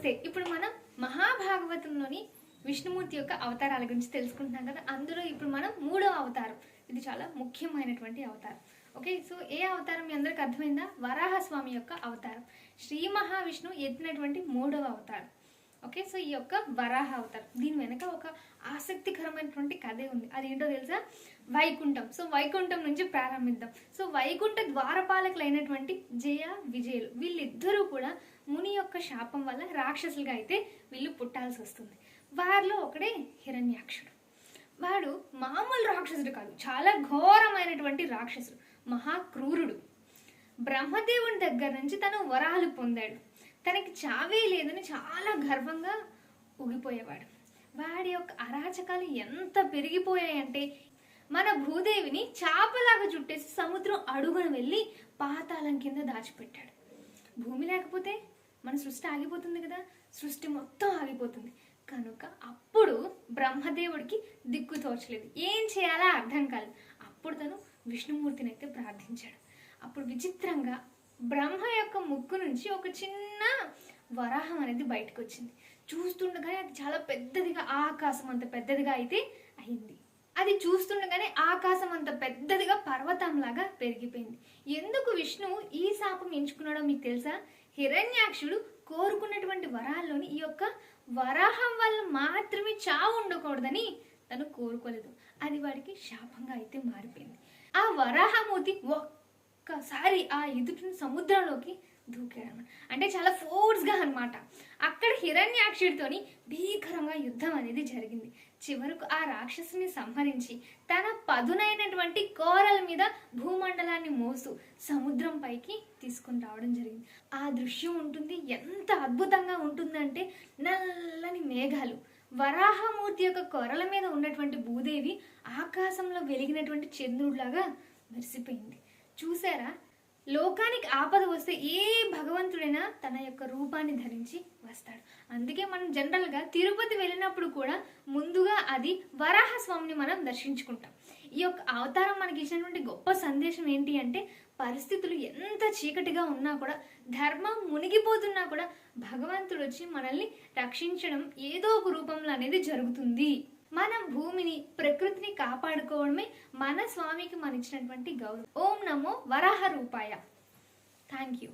నమస్తే ఇప్పుడు మనం మహాభాగవతంలోని విష్ణుమూర్తి యొక్క అవతారాల గురించి తెలుసుకుంటున్నాం కదా. అందులో ఇప్పుడు మనం మూడో అవతారం. ఇది చాలా ముఖ్యమైనటువంటి అవతారం. ఓకే సో ఏ అవతారం మీ అందరికి అర్థమైందా? వరాహస్వామి యొక్క అవతారం. శ్రీ మహావిష్ణువు ఎత్తినటువంటి మూడవ అవతారం. ఓకే సో ఈ యొక్క వరాహ అవతారం దీని వెనక ఒక ఆసక్తికరమైనటువంటి కథే ఉంది. అది ఏంటో తెలుసా? వైకుంఠం. సో వైకుంఠం నుంచి ప్రారంభిద్దాం. సో వైకుంఠ ద్వారపాలకులైనటువంటి జయ విజయులు వీళ్ళిద్దరూ కూడా ముని యొక్క శాపం వల్ల రాక్షసులుగా అయితే వీళ్ళు పుట్టాల్సి వస్తుంది. వారిలో ఒకడే హిరణ్యాక్షుడు. వాడు మామూలు రాక్షసుడు కాదు చాలా ఘోరమైనటువంటి రాక్షసుడు మహాక్రూరుడు బ్రహ్మదేవుని దగ్గర నుంచి తను వరాలు పొందాడు. తనకి చావే లేదని చాలా గర్వంగా ఊగిపోయేవాడు. వాడి యొక్క అరాచకాలు ఎంత పెరిగిపోయాయంటే మన భూదేవిని చాపలాగా చుట్టేసి సముద్రం అడుగున వెళ్ళి పాతాళం కింద దాచిపెట్టాడు. భూమి లేకపోతే మన సృష్టి ఆగిపోతుంది కదా? సృష్టి మొత్తం ఆగిపోతుంది. కనుక అప్పుడు బ్రహ్మదేవుడికి దిక్కు తోచలేదు. ఏం చేయాలో అర్థం కాలేదు. అప్పుడు తను విష్ణుమూర్తిని అయితే ప్రార్థించాడు. అప్పుడు విచిత్రంగా బ్రహ్మ యొక్క ముక్కు నుంచి ఒక చిన్న వరాహం అనేది బయటకు వచ్చింది చూస్తుండగానే అది చాలా పెద్దదిగా ఆకాశం అంత పెద్దదిగా అయితే అయింది. అది చూస్తుండగానే ఆకాశం అంత పెద్దదిగా పర్వతంలాగా పెరిగిపోయింది. ఎందుకు విష్ణువు ఈ శాపం ఎంచుకున్నాడో మీకు తెలుసా? హిరణ్యాక్షుడు కోరుకున్నటువంటి వరాల్లోని ఈ యొక్క వరాహం వల్ల మాత్రమే చావు ఉండకూడదని తను కోరుకోలేదు. అది వాడికి శాపంగా అయితే మారిపోయింది. ఆ వరాహమూర్తి ఒక్కసారి ఆ ఎదుటిని సముద్రంలోకి దూకాడు అంటే చాలా ఫోర్స్గా అనమాట అక్కడ హిరణ్యాక్షుడితోని భీకరంగా యుద్ధం అనేది జరిగింది. చివరకు ఆ రాక్షసుని సంహరించి తన పదునైనటువంటి కోరల మీద భూమండలాన్ని మోసు సముద్రం పైకి తీసుకొని రావడం జరిగింది. ఆ దృశ్యం ఉంటుంది. ఎంత అద్భుతంగా ఉంటుందంటే నల్లని మేఘాలు. వరాహమూర్తి యొక్క కొరల మీద ఉన్నటువంటి భూదేవి ఆకాశంలో వెలిగినటువంటి చంద్రుడిలాగా మెరిసిపోయింది. చూసారా? లోకానికి ఆపద వస్తే ఏ భగవంతుడైనా తన యొక్క రూపాన్ని ధరించి వస్తాడు. అందుకే మనం జనరల్గా తిరుపతి వెళ్ళినప్పుడు కూడా ముందుగా అది వరాహ స్వామిని మనం దర్శించుకుంటాం. ఈ యొక్క అవతారం మనకి ఇచ్చినటువంటి గొప్ప సందేశం ఏంటి అంటే పరిస్థితులు ఎంత చీకటిగా ఉన్నా కూడా ధర్మం మునిగిపోతున్నా కూడా భగవంతుడు వచ్చి మనల్ని రక్షించడం ఏదో ఒక రూపంలో అనేది జరుగుతుంది. మనం భూమిని ప్రకృతిని కాపాడుకోవడమే మన స్వామికి మన ఇచ్చినటువంటి గౌరవం. ఓం నమో వరాహ రూపాయ. Thank you